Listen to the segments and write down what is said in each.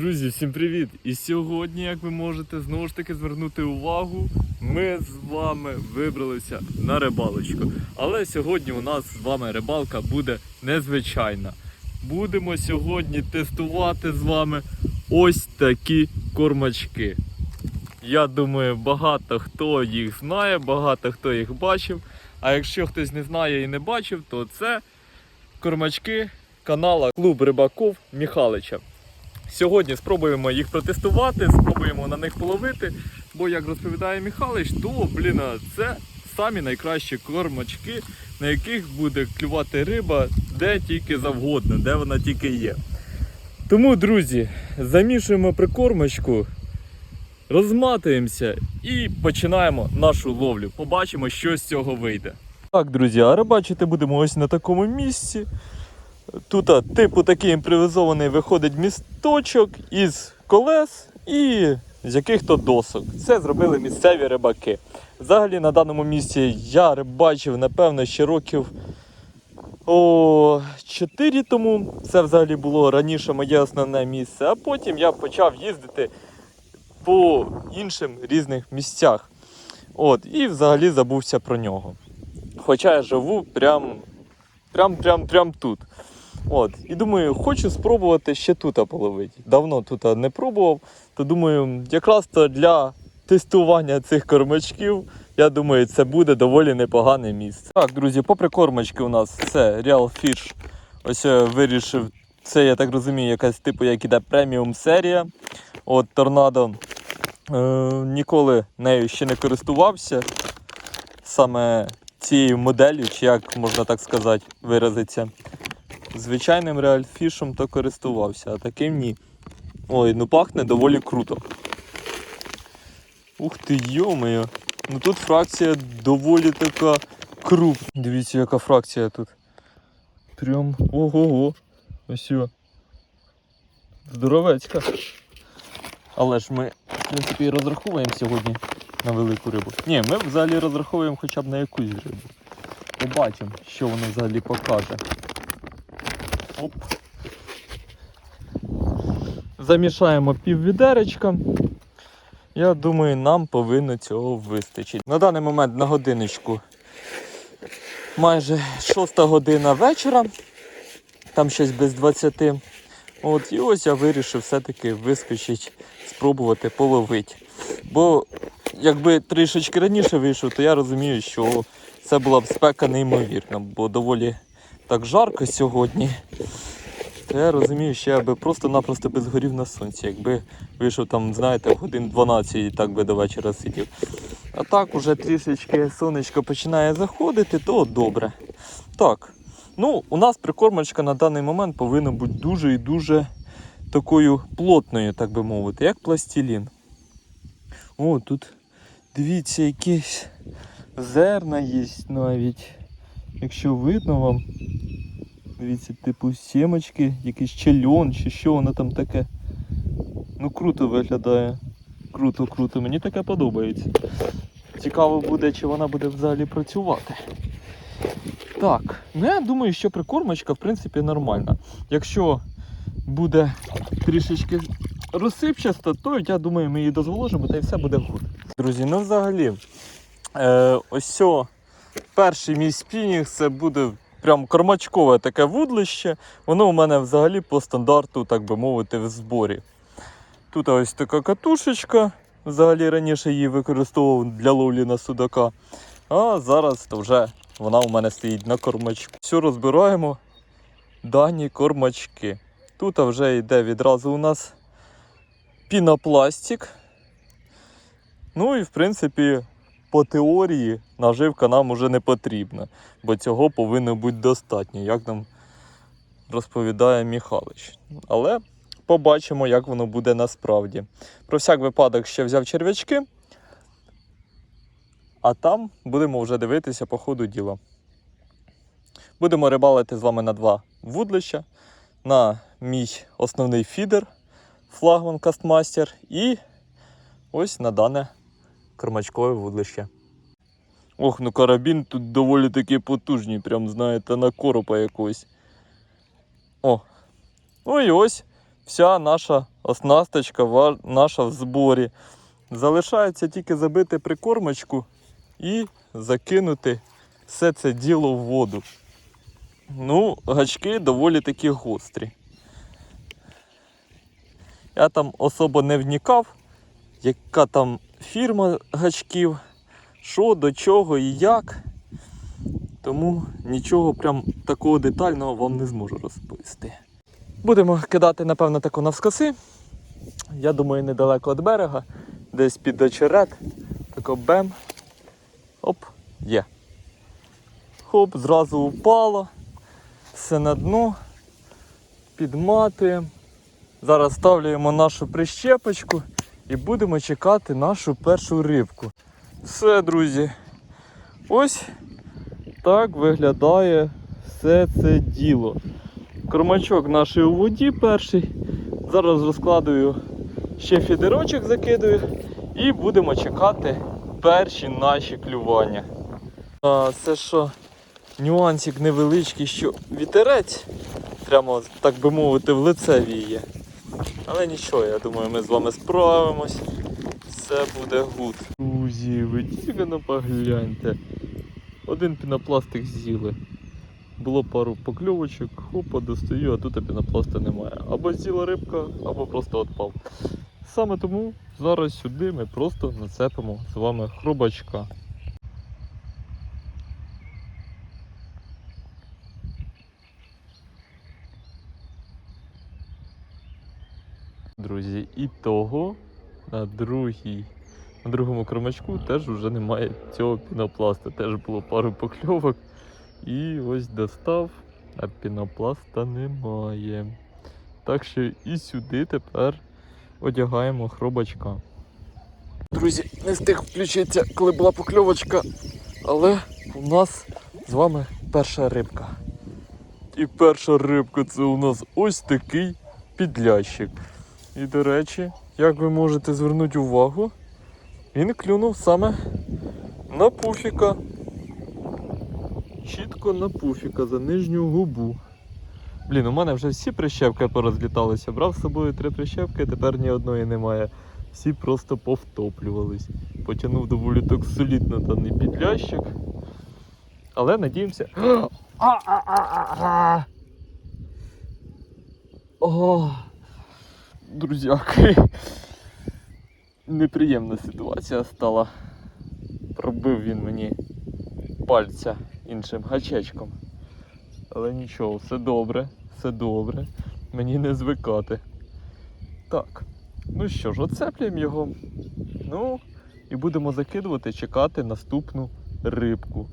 Друзі, всім привіт! І сьогодні, як ви можете знову ж таки звернути увагу, ми з вами вибралися на рибалочку. Але сьогодні у нас з вами рибалка буде незвичайна. Будемо сьогодні тестувати з вами ось такі кормачки. Я думаю, багато хто їх знає, багато хто їх бачив. А якщо хтось не знає і не бачив, то це кормачки канала Клуб Рибаков Міхалича. Сьогодні спробуємо їх протестувати, спробуємо на них половити. Бо, як розповідає Михайлович, то блін, це самі найкращі кормачки, на яких буде клювати риба де тільки завгодно, де вона тільки є. Тому, друзі, замішуємо прикормочку, розматуємося і починаємо нашу ловлю. Побачимо, що з цього вийде. Так, друзі, а рибачити будемо ось на такому місці. Тут типу такий імпровізований виходить місточок із колес і з яких-то досок. Це зробили місцеві рибаки. Взагалі на даному місці я рибачив, напевно, ще років о, 4 тому. Це взагалі було раніше моє основне місце. А потім я почав їздити по іншим різних місцях. От, і взагалі забувся про нього. Хоча я живу прям, прям, прям, прям тут. От, і думаю, хочу спробувати ще тут половити. Давно тут не пробував, то думаю, якраз то для тестування цих кормачків, я думаю, це буде доволі непогане місце. Так, друзі, по прикормочки у нас це Real Fish. Ось я вирішив, це я так розумію, якась типу, як іде преміум серія. От торнадо. Е, ніколи нею ще не користувався. Саме цією моделлю, чи як можна так сказати, виразиться звичайним реальфішем то користувався, а таким ні. Ой, ну пахне доволі круто. Ух ти, йомою. Ну тут фракція доволі така крупна. Дивіться, яка фракція тут. Прям ого-го. Ось. йо. Здоровецька. Але ж ми, в принципі, розраховуємо сьогодні на велику рибу. Ні, ми взагалі розраховуємо хоча б на якусь рибу. Побачимо, що воно взагалі покаже. Оп. Замішаємо пів відеречка. Я думаю, нам повинно цього вистачить. На даний момент на годиночку майже 6 година вечора, там щось без 20. От, і ось я вирішив все-таки вискочити, спробувати половити. Бо якби трішечки раніше вийшов, то я розумію, що це була б спека неймовірна, бо доволі так жарко сьогодні. То я розумію, що я би просто-напросто би згорів на сонці, якби вийшов там, знаєте, годин 12 і так би до вечора сидів. А так уже трішечки сонечко починає заходити, то добре. Так, ну у нас прикормочка на даний момент повинна бути дуже і дуже такою плотною, так би мовити, як пластилін. О, тут дивіться, якісь зерна є навіть. Якщо видно вам. Дивіться, типу сімочки, якийсь чельон чи що воно там таке. Ну круто виглядає. Круто, круто, мені таке подобається. Цікаво буде, чи вона буде взагалі працювати. Так, ну я думаю, що прикормочка в принципі нормальна. Якщо буде трішечки розсипчаста, то я думаю, ми її дозволожимо та і все буде гуд. Друзі, ну взагалі, е, ось цього перший мій спінінг це буде прям кормачкове таке вудлище. Воно у мене взагалі по стандарту, так би мовити, в зборі. Тут ось така катушечка. Взагалі раніше її використовував для ловлі на судака. А зараз то вже вона у мене стоїть на кормачку. Все розбираємо дані кормачки. Тут вже йде відразу у нас пінопластик. Ну і в принципі по теорії наживка нам уже не потрібна, бо цього повинно бути достатньо, як нам розповідає Михайлович. Але побачимо, як воно буде насправді. Про всяк випадок ще взяв черв'ячки, а там будемо вже дивитися по ходу діла. Будемо рибалити з вами на два вудлища, на мій основний фідер флагман Кастмастер і ось на дане кормачкове вудлище. Ох, ну карабін тут доволі таки потужний, прям знаєте, на коропа якогось. О. Ну і ось вся наша оснасточка, наша в зборі. Залишається тільки забити прикормочку і закинути все це діло в воду. Ну, гачки доволі такі гострі. Я там особо не вникав, яка там фірма гачків, що, до чого і як. Тому нічого прям такого детального вам не зможу розповісти. Будемо кидати, напевно, тако навскоси. Я думаю, недалеко від берега, десь під очерет. Тако бем. Оп, є. Хоп, зразу упало. Все на дно. Підматуємо. Зараз ставлюємо нашу прищепочку і будемо чекати нашу першу рибку. Все, друзі. Ось так виглядає все це діло. Кормачок наш у воді перший. Зараз розкладую ще фідерочок закидую і будемо чекати перші наші клювання. А, це що, нюансик невеличкий, що вітерець, прямо, так би мовити, в лице віє. Але нічого, я думаю, ми з вами справимось. Все буде гуд. Друзі, ви тільки на погляньте. Один пінопластик з'їли. Було пару покльовочок, хопа, достаю, а тут пінопласта немає. Або з'їла рибка, або просто відпав. Саме тому зараз сюди ми просто нацепимо з вами хробачка. Друзі, і того на другій, на другому кромачку теж вже немає цього пінопласта. Теж було пару покльовок. І ось достав, а пінопласта немає. Так що і сюди тепер одягаємо хробачка. Друзі, не встиг включитися, коли була покльовочка, але у нас з вами перша рибка. І перша рибка це у нас ось такий підлящик. І, до речі, як ви можете звернути увагу, він клюнув саме на пуфіка. Чітко на пуфіка за нижню губу. Блін, у мене вже всі прищепки порозліталися. Брав з собою три прищепки, тепер ні одної немає. Всі просто повтоплювались. Потягнув доволі так солідно даний підлящик. Але надіємося. А-а-а-а-а! Друзяки. Неприємна ситуація стала. Пробив він мені пальця іншим гачечком. Але нічого, все добре, все добре. Мені не звикати. Так, ну що ж, оцеплюємо його. Ну, і будемо закидувати, чекати наступну рибку.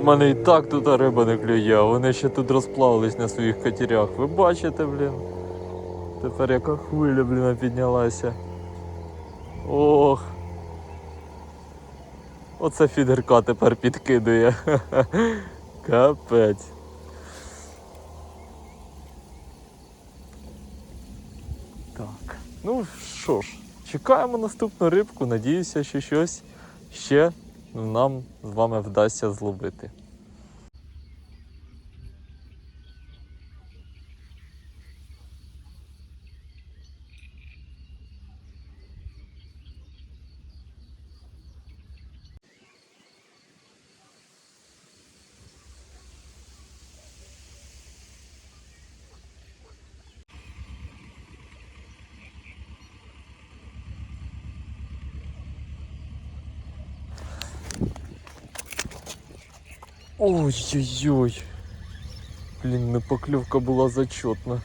У мене і так тут риба не клює, а вони ще тут розплавились на своїх катерях. Ви бачите, блін? Тепер яка хвиля, блін, піднялася. Ох. Оце фідерка тепер підкидує. Капець. Так. Ну що ж, чекаємо наступну рибку. Надіюся, що щось ще нам з вами вдасться зловити. Ой-ой-ой. Блін, ну покльовка була зачетна.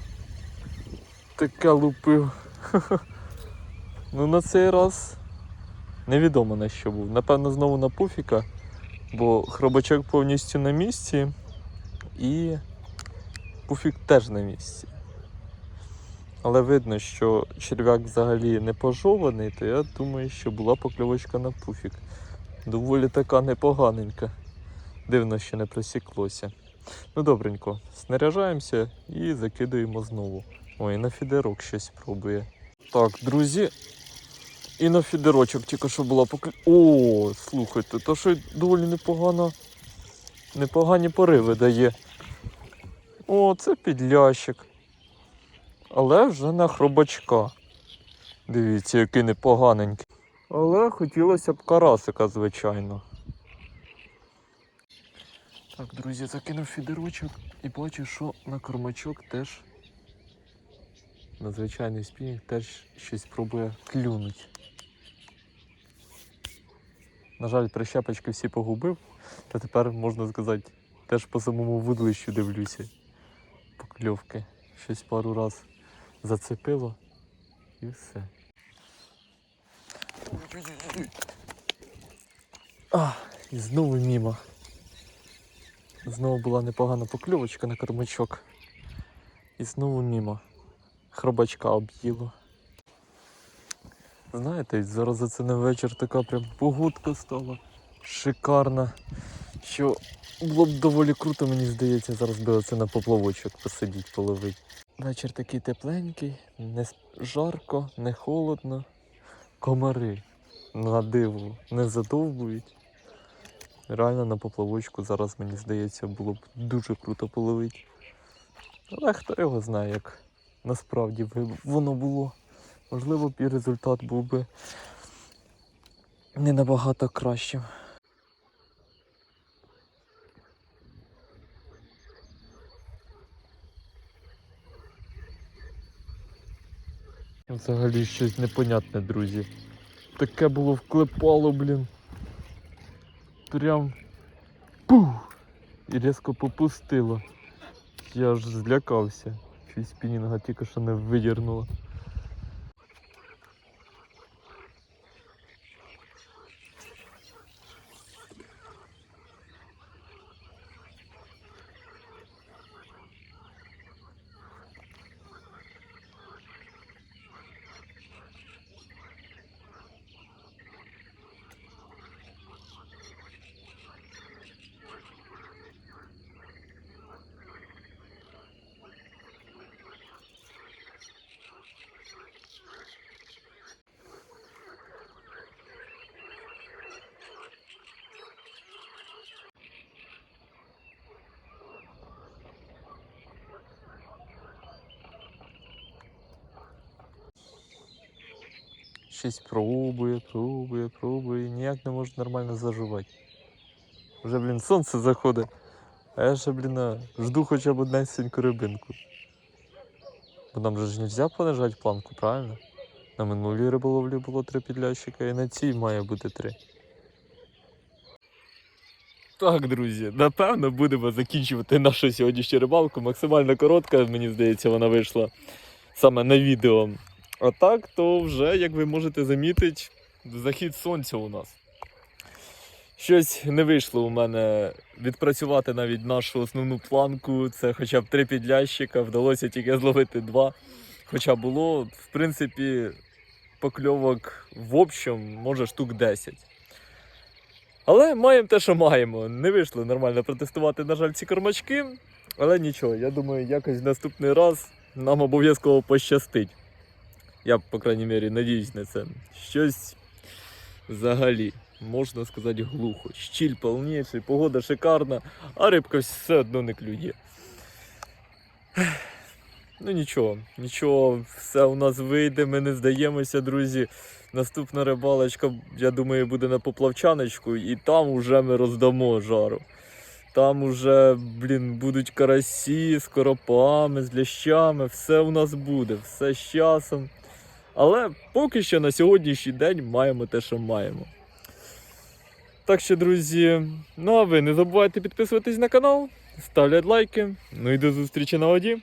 Таке лупив. Ну на цей раз невідомо на що був. Напевно, знову на пуфіка, бо хробачок повністю на місці і пуфік теж на місці. Але видно, що черв'як взагалі не пожований, то я думаю, що була покльовочка на пуфік. Доволі така непоганенька. Дивно, що не просіклося. Ну добренько, снаряжаємося і закидуємо знову. Ой, на фідерок щось пробує. Так, друзі. І на фідерочок тільки що була поклю... О, слухайте, то що доволі непогано. Непогані пориви дає. О, це підлящик. Але вже на хробачка. Дивіться, який непоганенький. Але хотілося б карасика, звичайно. Так, друзі, закинув фідерочок і бачу, що на кормачок теж на звичайний спінінг теж щось пробує клюнуть. На жаль, прищепочки всі погубив, та тепер можна сказати, теж по самому вудлищу дивлюся. Покльовки. Щось пару раз зацепило і все. А, і знову мімо. Знову була непогана покльовочка на кормачок. І знову мімо. Хробачка об'їло. Знаєте, зараз за це на вечір така прям погодка стала шикарна. Що було б доволі круто, мені здається, зараз би оце на поплавочок посидіть, половить. Вечір такий тепленький, не жарко, не холодно. Комари на диво не задовбують. Реально на поплавочку зараз, мені здається, було б дуже круто половити. Але хто його знає, як насправді воно було. Можливо, б і результат був би не набагато кращим. Взагалі щось непонятне, друзі. Таке було вклепало, блін. Прям пух! І різко попустило. Я аж злякався. Щось спінінга тільки що не видірнуло. Щось пробує, пробує, пробує. Ніяк не може нормально заживати. Вже, блін, сонце заходить. А я ще, блін, жду хоча б однесеньку рибинку. Бо нам же ж нельзя понижати планку, правильно? На минулій риболовлі було три підлящика, і на цій має бути три. Так, друзі, напевно, будемо закінчувати нашу сьогоднішню рибалку. Максимально коротка, мені здається, вона вийшла саме на відео. А так, то вже, як ви можете замітити, захід сонця у нас. Щось не вийшло у мене відпрацювати навіть нашу основну планку. Це хоча б три підлящика, вдалося тільки зловити два. Хоча було, в принципі, покльовок в общем, може штук 10. Але маємо те, що маємо. Не вийшло нормально протестувати, на жаль, ці кормачки. Але нічого, я думаю, якось в наступний раз нам обов'язково пощастить. Я, по крайній мірі, надіюсь на це. Щось взагалі, можна сказати, глухо. Щіль повніший, погода шикарна, а рибка все одно не клює. Ну нічого, нічого, все у нас вийде, ми не здаємося, друзі. Наступна рибалочка, я думаю, буде на поплавчаночку, і там уже ми роздамо жару. Там уже, блін, будуть карасі з коропами, з лящами, все у нас буде, все з часом. Але поки що на сьогоднішній день маємо те, що маємо. Так що, друзі, ну а ви не забувайте підписуватись на канал, ставляти лайки. Ну і до зустрічі на воді.